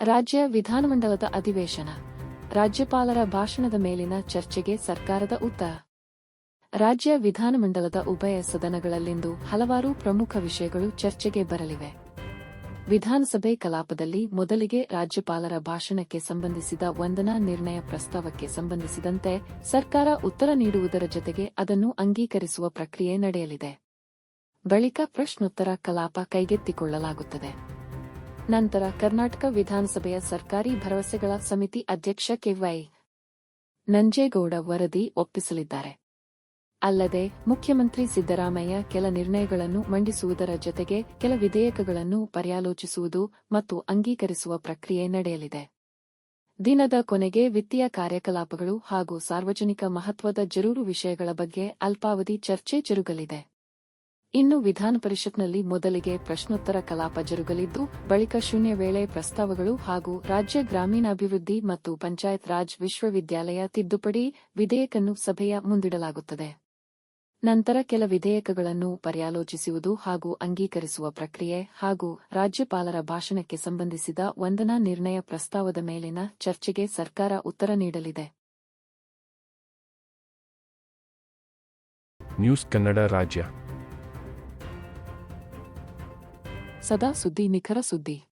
ರಾಜ್ಯ ವಿಧಾನಮಂಡಲದ ಅಧಿವೇಶನ. ರಾಜ್ಯಪಾಲರ ಭಾಷಣದ ಮೇಲಿನ ಚರ್ಚೆಗೆ ಸರ್ಕಾರದ ಉತ್ತರ. ರಾಜ್ಯ ವಿಧಾನಮಂಡಲದ ಉಭಯ ಸದನಗಳಲ್ಲಿಂದು ಹಲವಾರು ಪ್ರಮುಖ ವಿಷಯಗಳು ಚರ್ಚೆಗೆ ಬರಲಿವೆ. ವಿಧಾನಸಭೆ ಕಲಾಪದಲ್ಲಿ ಮೊದಲಿಗೆ ರಾಜ್ಯಪಾಲರ ಭಾಷಣಕ್ಕೆ ಸಂಬಂಧಿಸಿದ ವಂದನಾ ನಿರ್ಣಯ ಪ್ರಸ್ತಾವಕ್ಕೆ ಸಂಬಂಧಿಸಿದಂತೆ ಸರ್ಕಾರ ಉತ್ತರ ನೀಡುವುದರ ಜೊತೆಗೆ ಅದನ್ನು ಅಂಗೀಕರಿಸುವ ಪ್ರಕ್ರಿಯೆ ನಡೆಯಲಿದೆ. ಬಳಿಕ ಪ್ರಶ್ನೋತ್ತರ ಕಲಾಪ ಕೈಗೆತ್ತಿಕೊಳ್ಳಲಾಗುತ್ತದೆ. ನಂತರ ಕರ್ನಾಟಕ ವಿಧಾನಸಭೆಯ ಸರ್ಕಾರಿ ಭರವಸೆಗಳ ಸಮಿತಿ ಅಧ್ಯಕ್ಷ ಕೆವೈ ನಂಜೇಗೌಡ ವರದಿ ಒಪ್ಪಿಸಲಿದ್ದಾರೆ. ಅಲ್ಲದೆ, ಮುಖ್ಯಮಂತ್ರಿ ಸಿದ್ದರಾಮಯ್ಯ ಕೆಲ ನಿರ್ಣಯಗಳನ್ನು ಮಂಡಿಸುವುದರ ಜೊತೆಗೆ ಕೆಲ ವಿಧೇಯಕಗಳನ್ನು ಪರ್ಯಾಲೋಚಿಸುವುದು ಮತ್ತು ಅಂಗೀಕರಿಸುವ ಪ್ರಕ್ರಿಯೆ ನಡೆಯಲಿದೆ. ದಿನದ ಕೊನೆಗೆ ವಿತ್ತೀಯ ಕಾರ್ಯಕಲಾಪಗಳು ಹಾಗೂ ಸಾರ್ವಜನಿಕ ಮಹತ್ವದ ಜರೂರು ವಿಷಯಗಳ ಬಗ್ಗೆ ಅಲ್ಪಾವಧಿ ಚರ್ಚೆ ಜರುಗಲಿದೆ. ಇನ್ನು ವಿಧಾನ ಪರಿಷತ್ನಲ್ಲಿ ಮೊದಲಿಗೆ ಪ್ರಶ್ನೋತ್ತರ ಕಲಾಪ ಜರುಗಲಿದ್ದು, ಬಳಿಕ ಶೂನ್ಯ ವೇಳೆ ಪ್ರಸ್ತಾವಗಳು ಹಾಗೂ ರಾಜ್ಯ ಗ್ರಾಮೀಣಾಭಿವೃದ್ಧಿ ಮತ್ತು ಪಂಚಾಯತ್ ರಾಜ್ ವಿಶ್ವವಿದ್ಯಾಲಯ ತಿದ್ದುಪಡಿ ವಿಧೇಯಕನ್ನು ಸಭೆಯ ಮುಂದಿಡಲಾಗುತ್ತದೆ. ನಂತರ ಕೆಲ ವಿಧೇಯಕಗಳನ್ನು ಪರ್ಯಾಲೋಚಿಸುವುದು ಹಾಗೂ ಅಂಗೀಕರಿಸುವ ಪ್ರಕ್ರಿಯೆ ಹಾಗೂ ರಾಜ್ಯಪಾಲರ ಭಾಷಣಕ್ಕೆ ಸಂಬಂಧಿಸಿದ ವಂದನಾ ನಿರ್ಣಯ ಪ್ರಸ್ತಾವದ ಮೇಲಿನ ಚರ್ಚೆಗೆ ಸರ್ಕಾರ ಉತ್ತರ ನೀಡಲಿದೆ. ನ್ಯೂಸ್ ಕನ್ನಡ ರಾಜ್ಯ. ಸದಾ ಸುದ್ದಿ ನಿಖರ ಸುದ್ದಿ.